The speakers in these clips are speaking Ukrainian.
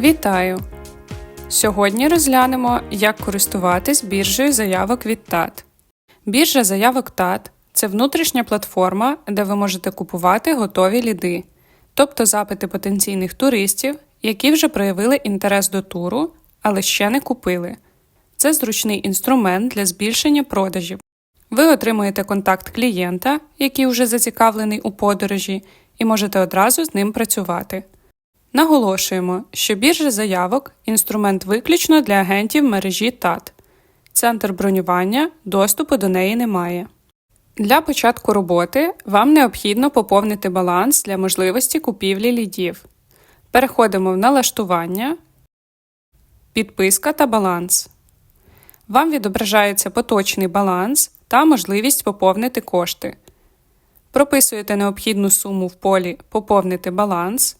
Вітаю! Сьогодні розглянемо, як користуватись біржею заявок від ТАТ. Біржа заявок ТАТ це внутрішня платформа, де ви можете купувати готові ліди, тобто запити потенційних туристів, які вже проявили інтерес до туру, але ще не купили. Це зручний інструмент для збільшення продажів. Ви отримуєте контакт клієнта, який вже зацікавлений у подорожі, і можете одразу з ним працювати. Наголошуємо, що біржа заявок інструмент виключно для агентів мережі ТАТ. Центр бронювання доступу до неї немає. Для початку роботи вам необхідно поповнити баланс для можливості купівлі лідів. Переходимо в налаштування, підписка та баланс. Вам відображається поточний баланс та можливість поповнити кошти. Прописуєте необхідну суму в полі Поповнити баланс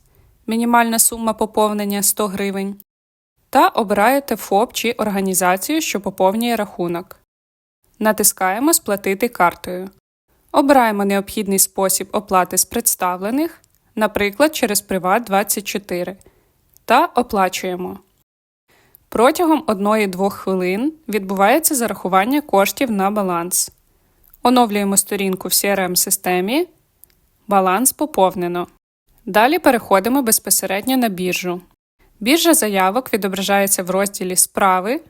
мінімальна сума поповнення 100 гривень, та обираєте ФОП чи організацію, що поповнює рахунок. Натискаємо Сплатити картою. Обираємо необхідний спосіб оплати з представлених, наприклад, через Приват24, та оплачуємо. Протягом 1-2 хвилин відбувається зарахування коштів на баланс. Оновлюємо сторінку в CRM-системі. Баланс поповнено. Далі переходимо безпосередньо на біржу. Біржа заявок відображається в розділі Справи,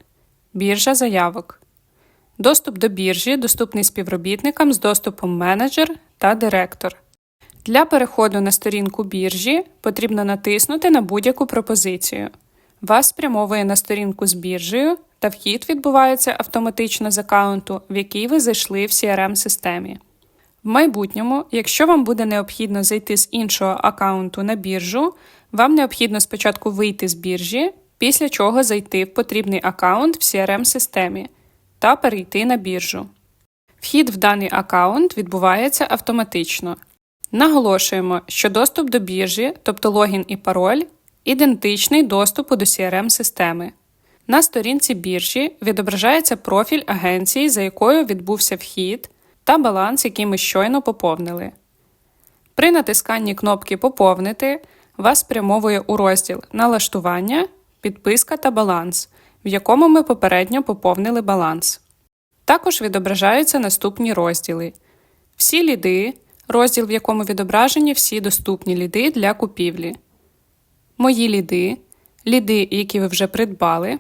Біржа заявок. Доступ до біржі доступний співробітникам з доступом менеджер та директор. Для переходу на сторінку біржі потрібно натиснути на будь-яку пропозицію. Вас спрямовує на сторінку з біржею та вхід відбувається автоматично з аккаунту, в який ви зайшли в CRM-системі. В майбутньому, якщо вам буде необхідно зайти з іншого аккаунту на біржу, вам необхідно спочатку вийти з біржі, після чого зайти в потрібний аккаунт в CRM-системі та перейти на біржу. Вхід в даний аккаунт відбувається автоматично. Наголошуємо, що доступ до біржі, тобто логін і пароль, ідентичний доступу до CRM-системи. На сторінці біржі відображається профіль агенції, за якою відбувся вхід та баланс, який ми щойно поповнили. При натисканні кнопки Поповнити вас спрямовує у розділ Налаштування, підписка та баланс, в якому ми попередньо поповнили баланс. Також відображаються наступні розділи: Всі ліди, розділ, в якому відображені всі доступні ліди для купівлі, Мої ліди, ліди, які ви вже придбали,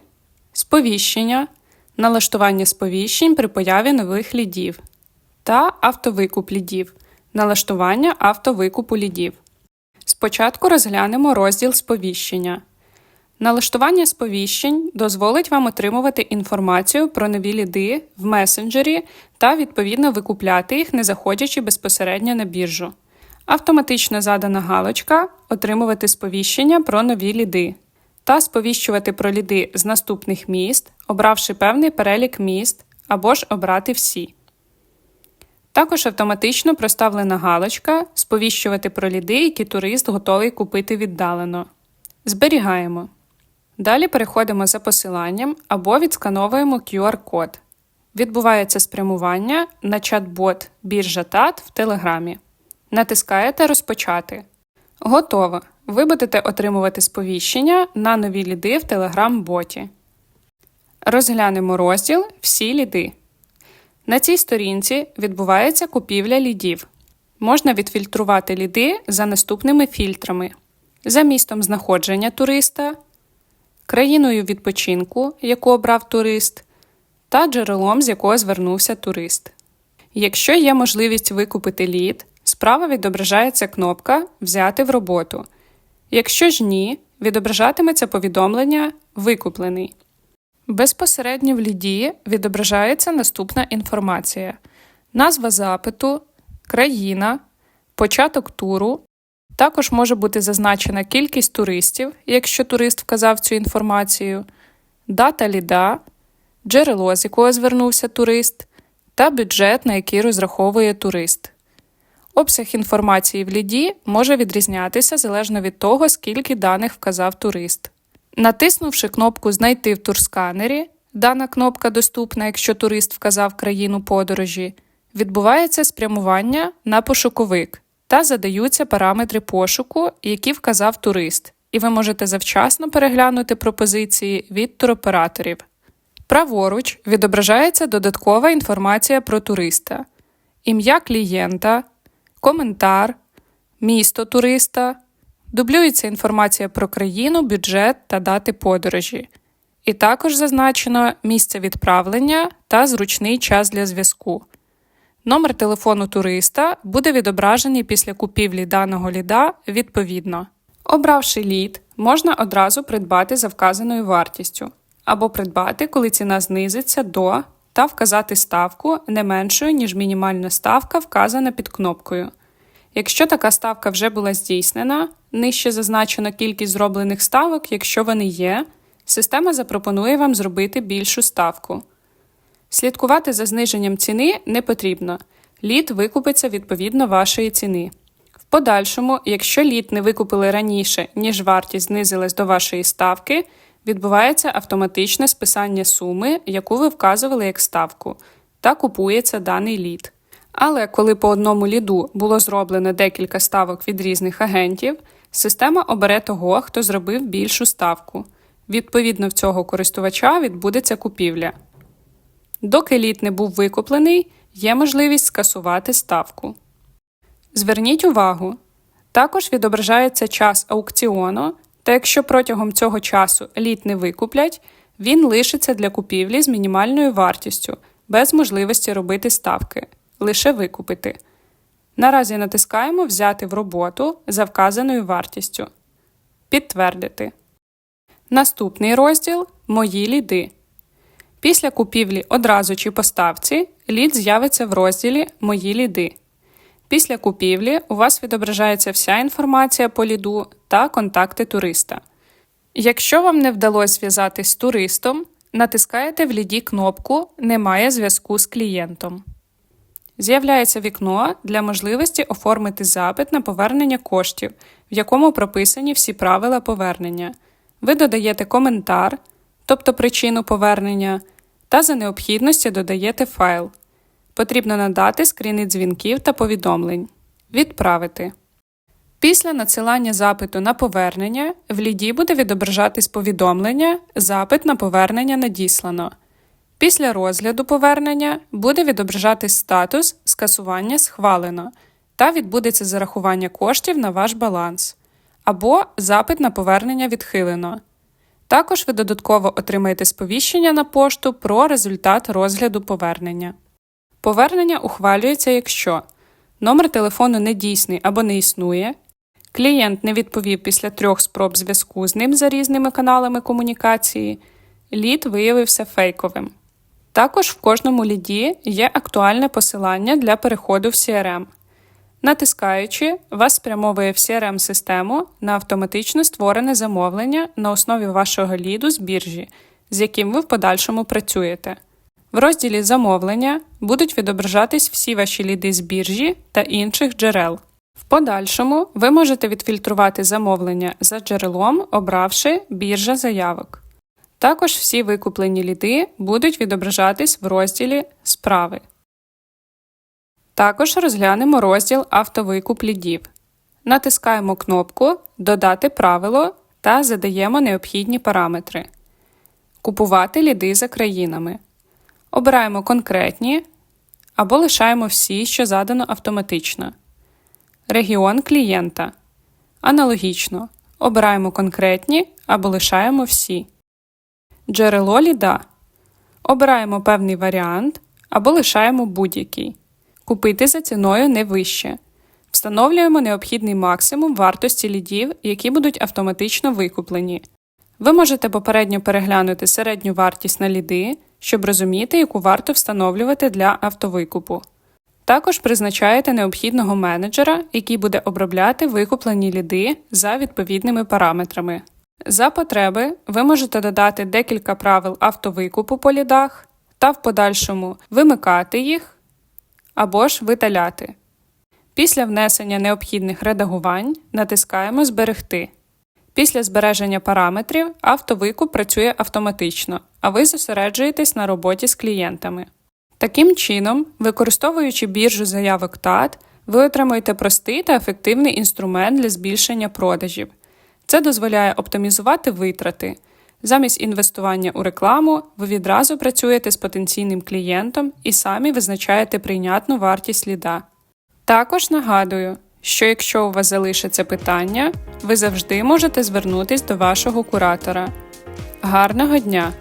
сповіщення, налаштування сповіщень при появі нових лідів та автовикуп лідів, налаштування автовикупу лідів. Спочатку розглянемо розділ сповіщення. Налаштування сповіщень дозволить вам отримувати інформацію про нові ліди в месенджері та відповідно викупляти їх, не заходячи безпосередньо на біржу. Автоматично задана галочка Отримувати сповіщення про нові ліди та сповіщувати про ліди з наступних міст, обравши певний перелік міст або ж обрати всі. Також автоматично проставлена галочка Сповіщувати про ліди, які турист готовий купити віддалено. Зберігаємо. Далі переходимо за посиланням або відскановуємо QR-код. Відбувається спрямування на чат-бот біржа ТАТ в Телеграмі. Натискаєте Розпочати. Готово. Ви будете отримувати сповіщення на нові ліди в Телеграм-боті. Розглянемо розділ Всі ліди. На цій сторінці відбувається купівля лідів. Можна відфільтрувати ліди за наступними фільтрами: за містом знаходження туриста, країною відпочинку, яку обрав турист, та джерелом, з якого звернувся турист. Якщо є можливість викупити лід, справа відображається кнопка Взяти в роботу. Якщо ж ні, відображатиметься повідомлення Викуплений. Безпосередньо в ліді відображається наступна інформація: назва запиту, країна, початок туру. Також може бути зазначена кількість туристів, якщо турист вказав цю інформацію, дата ліда, джерело, з якого звернувся турист, та бюджет, на який розраховує турист. Обсяг інформації в ліді може відрізнятися залежно від того, скільки даних вказав турист. Натиснувши кнопку Знайти в турсканері, дана кнопка доступна, якщо турист вказав країну подорожі, відбувається спрямування на пошуковик та задаються параметри пошуку, які вказав турист, і ви можете завчасно переглянути пропозиції від туроператорів. Праворуч відображається додаткова інформація про туриста, ім'я клієнта, коментар, місто туриста, дублюється інформація про країну, бюджет та дати подорожі. І також зазначено місце відправлення та зручний час для зв'язку. Номер телефону туриста буде відображений після купівлі даного ліда відповідно. Обравши лід, можна одразу придбати за вказаною вартістю, або придбати, коли ціна знизиться до та вказати ставку не меншою, ніж мінімальна ставка, вказана під кнопкою. Якщо така ставка вже була здійснена, нижче зазначена кількість зроблених ставок, якщо вони є, система запропонує вам зробити більшу ставку. Слідкувати за зниженням ціни не потрібно. Лід викупиться відповідно вашої ціни. В подальшому, якщо лід не викупили раніше, ніж вартість знизилась до вашої ставки, відбувається автоматичне списання суми, яку ви вказували як ставку, та купується даний лід. Але коли по одному ліду було зроблено декілька ставок від різних агентів, система обере того, хто зробив більшу ставку. Відповідно в цього користувача відбудеться купівля. Доки лід не був викуплений, є можливість скасувати ставку. Зверніть увагу, також відображається час аукціону, та якщо протягом цього часу лід не викуплять, він лишиться для купівлі з мінімальною вартістю, без можливості робити ставки, лише викупити. Наразі натискаємо Взяти в роботу за вказаною вартістю. Підтвердити. Наступний розділ Мої ліди. Після купівлі одразу чи поставці лід з'явиться в розділі Мої ліди. Після купівлі у вас відображається вся інформація по ліду та контакти туриста. Якщо вам не вдалося зв'язатись з туристом, натискаєте в ліді кнопку Немає зв'язку з клієнтом. З'являється вікно для можливості оформити запит на повернення коштів, в якому прописані всі правила повернення. Ви додаєте коментар, тобто причину повернення, та за необхідності додаєте файл. Потрібно надати скріни дзвінків та повідомлень. Відправити. Після надсилання запиту на повернення в ліді буде відображатись повідомлення Запит на повернення надіслано. Після розгляду повернення буде відображатись статус скасування схвалено та відбудеться зарахування коштів на ваш баланс або запит на повернення відхилено. Також ви додатково отримаєте сповіщення на пошту про результат розгляду повернення. Повернення ухвалюється, якщо номер телефону недійсний або не існує, клієнт не відповів після трьох спроб зв'язку з ним за різними каналами комунікації, лід виявився фейковим. Також в кожному ліді є актуальне посилання для переходу в CRM. Натискаючи, вас спрямовує в CRM-систему на автоматично створене замовлення на основі вашого ліду з біржі, з яким ви в подальшому працюєте. В розділі Замовлення будуть відображатись всі ваші ліди з біржі та інших джерел. В подальшому ви можете відфільтрувати замовлення за джерелом, обравши біржа заявок. Також всі викуплені ліди будуть відображатись в розділі Справи. Також розглянемо розділ Автовикуп лідів. Натискаємо кнопку Додати правило та задаємо необхідні параметри. Купувати ліди за країнами. Обираємо конкретні або лишаємо всі, що задано автоматично. Регіон клієнта. Аналогічно. Обираємо конкретні або лишаємо всі. Джерело ліда. Обираємо певний варіант або лишаємо будь-який. Купити за ціною не вище. Встановлюємо необхідний максимум вартості лідів, які будуть автоматично викуплені. Ви можете попередньо переглянути середню вартість на ліди, щоб розуміти, яку варту встановлювати для автовикупу. Також призначаєте необхідного менеджера, який буде обробляти викуплені ліди за відповідними параметрами. За потреби ви можете додати декілька правил автовикупу по лідах та в подальшому вимикати їх або ж видаляти. Після внесення необхідних редагувань натискаємо Зберегти. Після збереження параметрів автовикуп працює автоматично, а ви зосереджуєтесь на роботі з клієнтами. Таким чином, використовуючи біржу заявок ТАТ, ви отримуєте простий та ефективний інструмент для збільшення продажів. Це дозволяє оптимізувати витрати. Замість інвестування у рекламу ви відразу працюєте з потенційним клієнтом і самі визначаєте прийнятну вартість ліда. Також нагадую, що якщо у вас залишиться питання, ви завжди можете звернутись до вашого куратора. Гарного дня!